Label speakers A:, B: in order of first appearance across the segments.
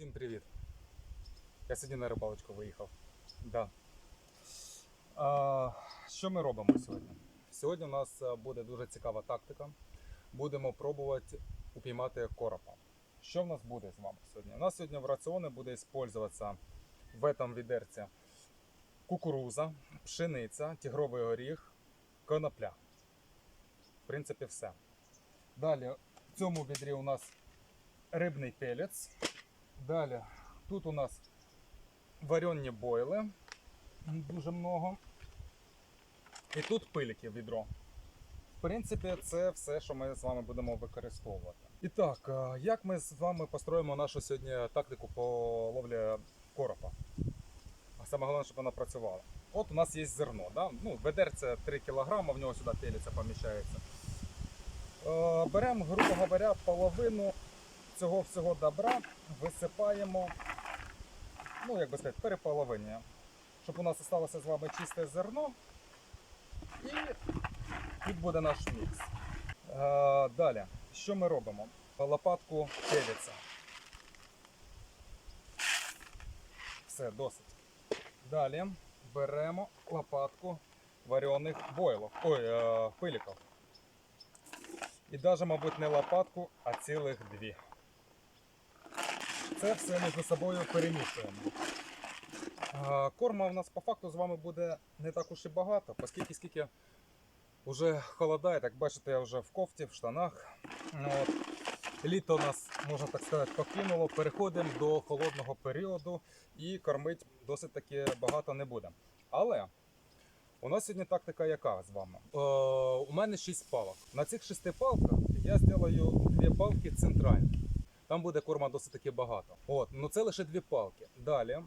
A: Всім привіт! Я сьогодні на рибалочку виїхав. Да. А, що ми робимо сьогодні? Сьогодні у нас е, буде дуже цікава тактика. Будемо пробувати упіймати коропа. Що в нас буде з вами сьогодні? У нас сьогодні в раціоні буде використовуватися в этом відерці кукуруза, пшениця, тігровий горіх, конопля. В принципі, все. Далі в цьому відрі у нас рибний пелець. Далі тут у нас варені бойли, дуже много. І тут пилики відро. В принципі, це все, що ми з вами будемо використовувати. І так, е, як ми з вами построїмо нашу сьогодні тактику по ловлі коропа? А саме головне, щоб вона працювала. От у нас є зерно. Да? Ну, ведерце 3 кг, в нього сюди пелиця поміщається. Е, Беремо, грубо говоря, половину цього всього добра висипаємо, ну як би сказати, переполовинюємо. Щоб у нас залишилося з вами чисте зерно. І тут буде наш мікс. Е, далі, що ми робимо? Лопатку пелиця. Все, досить. Далі беремо лопатку варених бойлів. Ой, е, пиліків. І навіть, мабуть, не лопатку, а цілих дві. Це все між собою перемішуємо. Корма у нас по факту з вами буде не так уж і багато, оскільки скільки вже холодає, так бачите, я вже в кофті, в штанах. Ну, От. Літо нас, можна так сказати, покинуло. Переходимо до холодного періоду і кормити досить таки багато не будемо. Але у нас сьогодні тактика яка з вами? Е, у мене 6 палок. На цих 6 палках я зроблю дві палки центральні. Там буде корма досить таки багато. От, ну це лише дві палки. Далі,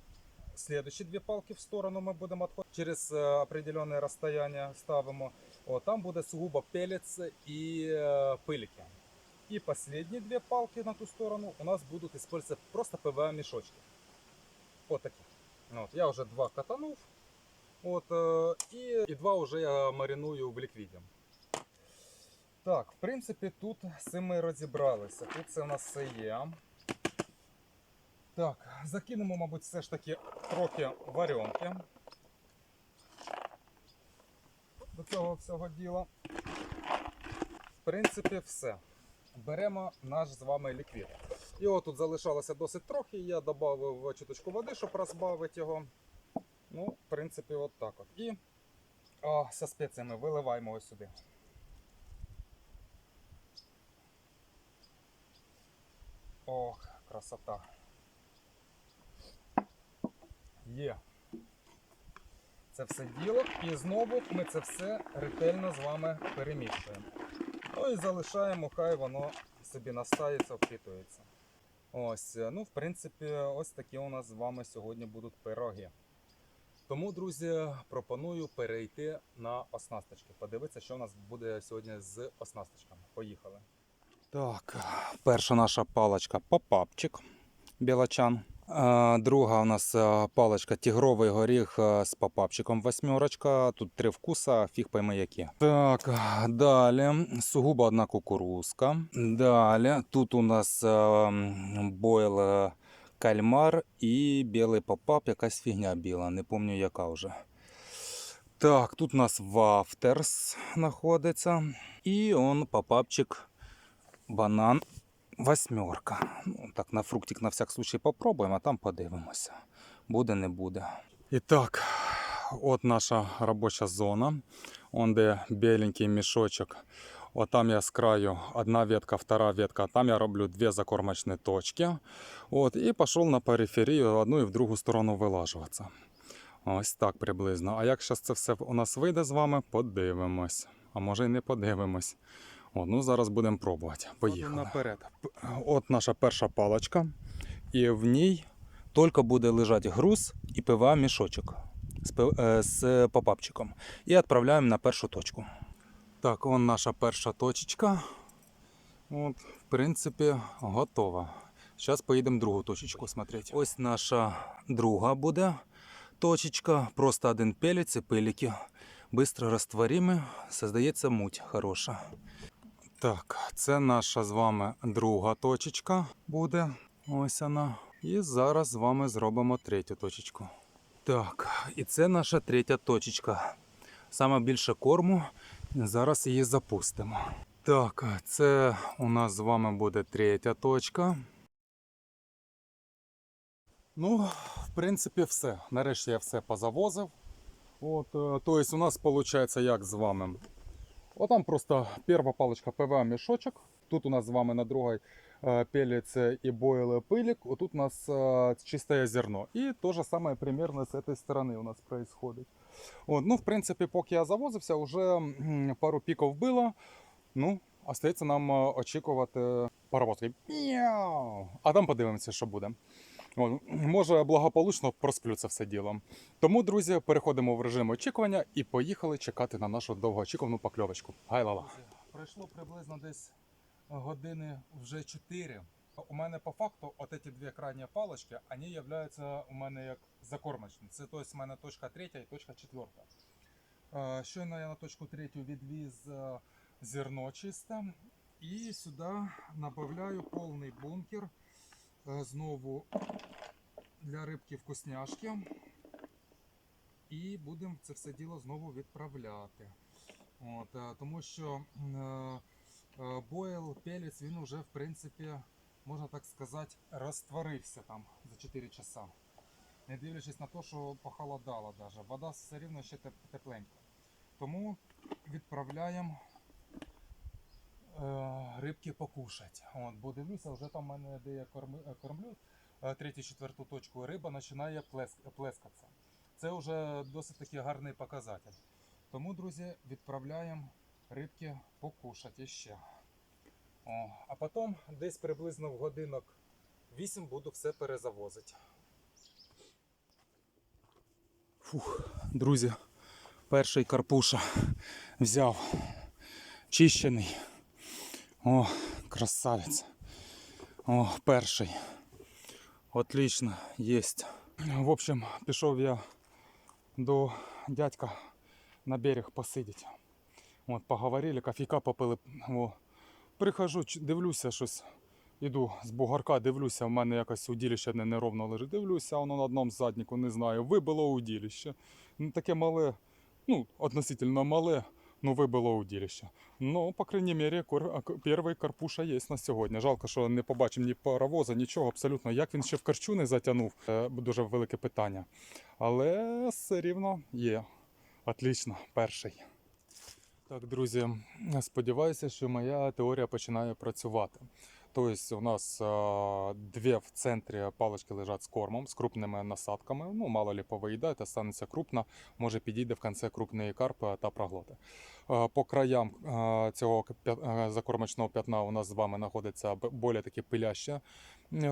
A: слідчі дві палки в сторону ми будемо відходити. Через е, определенне розстояння ставимо. От, там буде сугубо пелець і е, пилики. І останні дві палки на ту сторону у нас будуть використовуватися просто ПВА мішочки. От такі. От, я вже два катанув. От, е, і, і два вже я мариную в ліквіді. Так, в принципі, тут з цим ми розібралися. Тут це у нас все є. Так, закинемо, мабуть, все ж таки трохи варенки. До цього всього діла. В принципі, все. Беремо наш з вами ліквід. Його тут залишалося досить трохи, я додав чуточку води, щоб розбавити його. Ну, в принципі, от так от. І о, зі спеціями виливаємо ось сюди. Ох, красота. Є. Це все діло. І знову ми це все ретельно з вами перемішуємо. Ну і залишаємо, хай воно собі настається, впитується. Ось, ну, в принципі, ось такі у нас з вами сьогодні будуть пироги. Тому, друзі, пропоную перейти на оснасточки. Подивитися, що у нас буде сьогодні з оснасточками. Поїхали. Так, перша наша паличка попапчик білачан. Друга у нас а, паличка тігровий горіх з попапчиком восьмерочка. Тут три вкуса, фіг пойми які. Так, далі сугубо одна кукурузка. Далі тут у нас бойл кальмар і білий попап, якась фігня біла, не пам'ятаю яка вже. Так, тут у нас вафтерс знаходиться. І он попапчик банан восьмерка. Ну, так, на фруктик на всяк случай попробуємо, а там подивимося. Буде, не буде. І так, от наша робоча зона. Он де біленький мішочок. От там я з краю одна ветка, втора ветка. Там я роблю дві закормочні точки. От, і пішов на периферію в одну і в другу сторону вилажуватися. Ось так приблизно. А як зараз це все у нас вийде з вами, подивимось. А може й не подивимось. О, ну зараз будемо пробувати. Поїхали. Наперед. От наша перша паличка. І в ній тільки буде лежати груз і ПВА мішочок з, е, з попапчиком. І відправляємо на першу точку. Так, вон наша перша точечка. От, в принципі, готова. Зараз поїдемо другу точечку смотреть. Ось наша друга буде точечка. Просто один пелець і пилики. Быстро розтворимо. Создається муть хороша. Так, це наша з вами друга точечка буде. Ось вона. І зараз з вами зробимо третю точечку. Так, і це наша третя точечка. Саме більше корму. Зараз її запустимо. Так, це у нас з вами буде третя точка. Ну, в принципі, все. Нарешті я все позавозив. От, то есть у нас виходить як з вами. Отам просто перша паличка ПВА мішочок. Тут у нас з вами на другій е, пелец і бойле пилік. Отут у нас е, чисте зерно. І те ж саме примерно з цієї сторони у нас происходит. Ну, в принципі, поки я завозився, вже пару піків було. Ну, остається нам е, очікувати паровозки. А там подивимося, що буде. Може, благополучно просплю це все діло. Тому, друзі, переходимо в режим очікування і поїхали чекати на нашу довгоочікувану покльовочку. Гай-лала. Пройшло приблизно десь години вже 4. У мене по факту от дві крайні палочки, вони являються у мене як закормочні. Це тобто у мене точка третя і точка четверта. Е, Щойно я на точку третю відвіз е, зерно чисте. І сюди набавляю повний бункер. Е, Знову для рибки вкусняшки. І будемо це все діло знову відправляти. От, е, тому що е, бойл пелець він уже в принципі, можна так сказати, розтворився там за 4 часа. Не дивлячись на те, що похолодало даже. Вода все рівно ще тепленька. Тому відправляємо рибки покушати. От, бо дивлюся, вже там в мене, де я е, кормлю, е, третю-четверту точку риба починає плескатися. Це вже досить таки гарний показатель. Тому, друзі, відправляємо рибки покушати ще. О, а потім десь приблизно в годинок 8 буду все перезавозити. Фух, друзі, перший карпуша взяв чищений. О, красавець. О, перший. Отлично, єсть. В общем, пішов я до дядька на берег посидіти. От, поговорили, кофійка попили. О. Прихожу, дивлюся щось. Іду з бугарка, дивлюся, в мене якось удилище не неровно лежить. Дивлюся, воно на одному задніку, не знаю, вибило удилище. Ну, таке мале, ну, относительно мале, ну вибило удилище. Ну, по крайній мірі, перший карпуша є на сьогодні. Жалко, що не побачив ні паровоза, нічого абсолютно. Як він ще в карчу не затягнув, е, дуже велике питання. Але все рівно є. Отлично, перший. Так, друзі, сподіваюся, що моя теорія починає працювати. Тобто у нас е, дві в центрі палички лежать з кормом, з крупними насадками. Ну, мало ли повиїдає, та станеться крупна, може підійде в кінці крупний карп е, та проглоти. По краям цього закормочного п'ятна у нас з вами знаходяться б- такі пилящі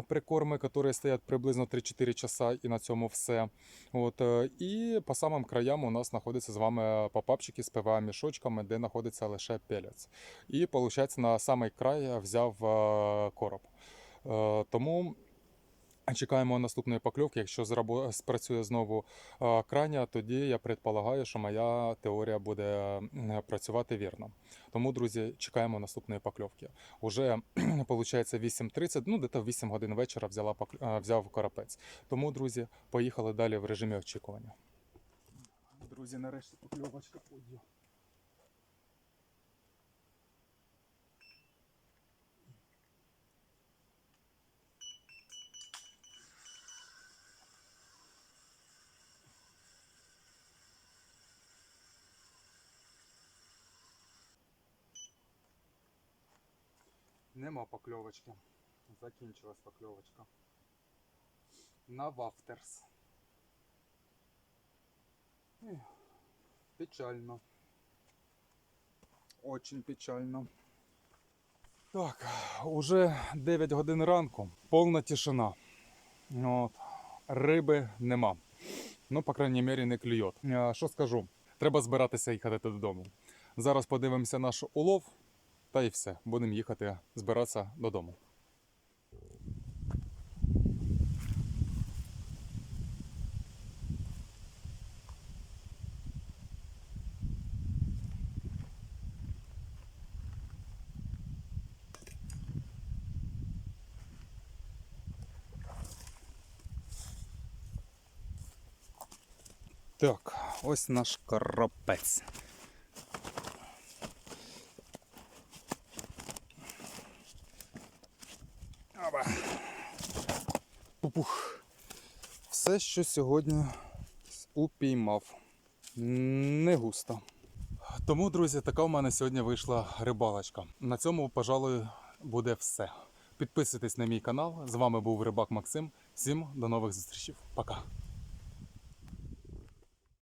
A: прикорми, які стоять приблизно 3-4 часа, і на цьому все. От, е, і по самим краям у нас знаходяться з вами попапчики з ПВА мішочками, де знаходиться лише пелець. І виходить, на самий край взяв е, короб. Е, Тому чекаємо наступної покльовки. Якщо спрацює знову е, краня, тоді я предполагаю, що моя теорія буде працювати вірно. Тому, друзі, чекаємо наступної покльовки. Уже виходить 8.30, ну в 8 годин вечора взяла е, взяв карапець. Тому, друзі, поїхали далі в режимі очікування. Друзі, нарешті покльовочка. Нема покльовочки. Закінчилась покльовочка. На вафтерс. Печально. Очень печально. Так, уже 9 годин ранку, повна тишина. От. Риби нема. Ну, по крайній мірі, не клює. Е, Що скажу? Треба збиратися і їхати додому. Зараз подивимося наш улов, та й все, будемо їхати збиратися додому. Так, ось наш коропець. Пупух. Все, що сьогодні упіймав. Не густо. Тому, друзі, така в мене сьогодні вийшла рибалочка. На цьому, пожалуй, буде все. Підписуйтесь на мій канал. З вами був Рибак Максим. Всім до нових зустрічей. Пока.